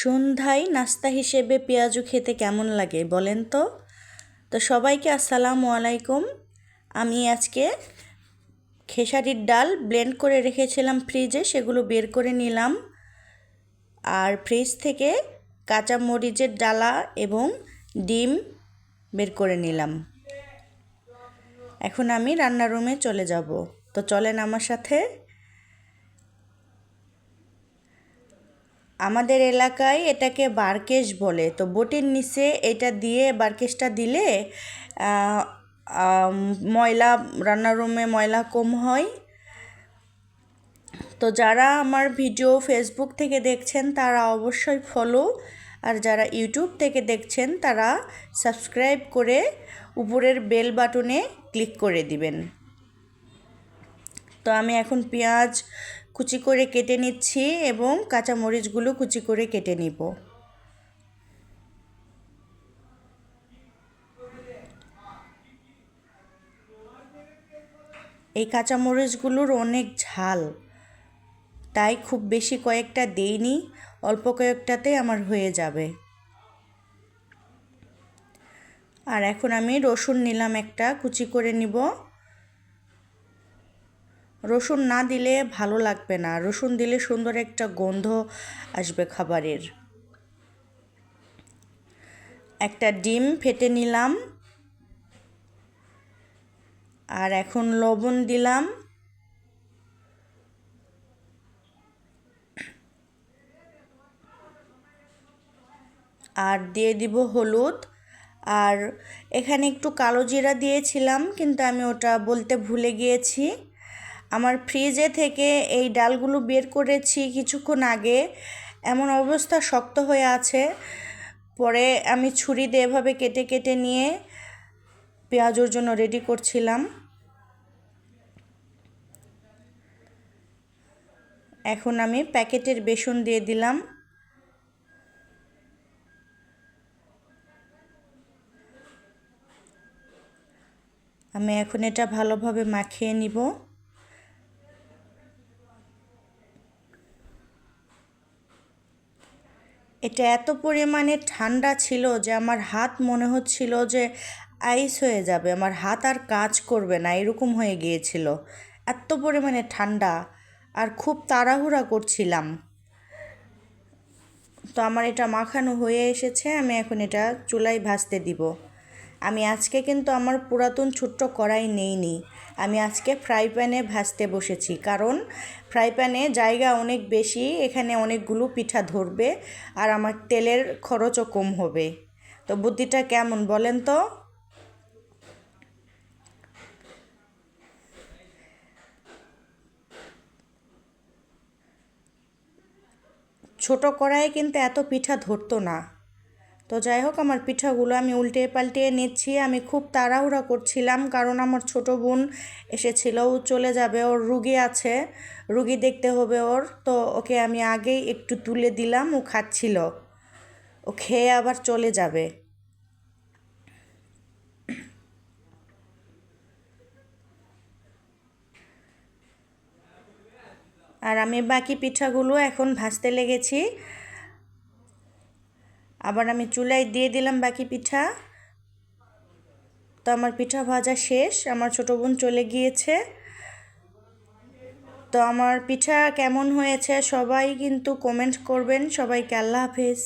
সন্ধ্যায় নাস্তা হিসেবে পেঁয়াজু খেতে কেমন লাগে বলেন তো? তো সবাইকে আসসালামু আলাইকুম। আমি আজকে খেসারির ডাল ব্লেন্ড করে রেখেছিলাম ফ্রিজে, সেগুলো বের করে নিলাম। আর ফ্রিজ থেকে কাঁচা মরিচের ডালা এবং ডিম বের করে নিলাম। এখন আমি রান্নার রুমে চলে যাব। তো চলেন আমার সাথে আমাদের এলাকায় এটাকে বারকেশ বলে। তো বোটের নিচে এটা দিয়ে বারকেশটা দিলে ময়লা, রান্নার রুমে ময়লা কম হয়। তো যারা আমার ভিডিও ফেসবুক থেকে দেখছেন, তারা অবশ্যই ফলো আর যারা ইউটিউব থেকে দেখছেন, তারা সাবস্ক্রাইব করে উপরের বেল বাটনে ক্লিক করে দিবেন। তো আমি এখন পেঁয়াজ কুচি করে কেটে নিচ্ছি এবং কাঁচা মরিচগুলো কুচি করে কেটে নিব। এই কাঁচা মরিচগুলোর অনেক ঝাল, তাই খুব বেশি কয়েকটা দেইনি, অল্প কয়েকটাতেই আমার হয়ে যাবে। আর এখন আমি রসুন নিলাম একটা, কুচি করে নিব। রসুন না দিলে ভালো লাগবে না। রসুন দিলে সুন্দর একটা গন্ধ আসবে খাবারের। একটা ডিম ফেটে নিলাম। আর এখন লবণ দিলাম। আর দিয়ে দিব হলুদ। আর এখানে একটু কালো জিরা দিয়েছিলাম, কিন্তু আমি ওটা বলতে ভুলে গিয়েছি। আমার ফ্রিজে থেকে এই ডালগুলো বের করেছি কিছুক্ষণ আগে। এমন অবস্থা শক্ত হয়ে আছে। পরে আমি ছুরি দিয়ে এভাবে কেটে কেটে নিয়ে পেঁয়াজের জন্য রেডি করছিলাম। এখন আমি প্যাকেটের বেসন দিয়ে দিলাম। আমি এখন এটা ভালোভাবে মাখিয়ে নিব। এটা এত পরিমাণে ঠান্ডা ছিল যে আমার হাত মনে হচ্ছিল যে আইস হয়ে যাবে। আমার হাত আর কাজ করবে না, এরকম হয়ে গিয়েছিল। এত পরিমাণে ঠান্ডা আর খুব তাড়াহুড়া করছিলাম। তো আমার এটা মাখানো হয়ে এসেছে, আমি এখন এটা চুলায় ভাজতে দিব। আমি আজকে কিন্তু আমার পুরাতন ছোট্ট কড়াই নেইনি। আমি আজকে ফ্রাই প্যানে ভাজতে বসেছি। কারণ ফ্রাই প্যানে জায়গা অনেক বেশি, এখানে অনেকগুলো পিঠা ধরবে আর আমার তেলের খরচও কম হবে। তো বুদ্ধিটা কেমন বলেন তো? ছোট কড়াইয়ে কিন্তু এত পিঠা ধরতো না। তো যাই হোক, আমার পিঠাগুলো আমি উল্টে পাল্টে নিচ্ছি। আমি খুব তাড়াহুড়া করছিলাম কারণ আমার ছোট বোন এসেছিল, ও চলে যাবে, ওর রুগী আছে, রুগী দেখতে হবে ওর। তো ওকে আমি আগেই একটু তুলে দিলাম, ও খাচ্ছিল, ও খেয়ে আবার চলে যাবে। আর আমি বাকি পিঠাগুলো এখন ভাজতে লেগেছি। আবার আমি চুলায় দিয়ে দিলাম বাকি পিঠা। তো আমার পিঠা ভাজা শেষ, আমার ছোটো বোন চলে গিয়েছে। তো আমার পিঠা কেমন হয়েছে সবাই কিন্তু কমেন্ট করবেন। সবাইকে আল্লাহ হাফেজ।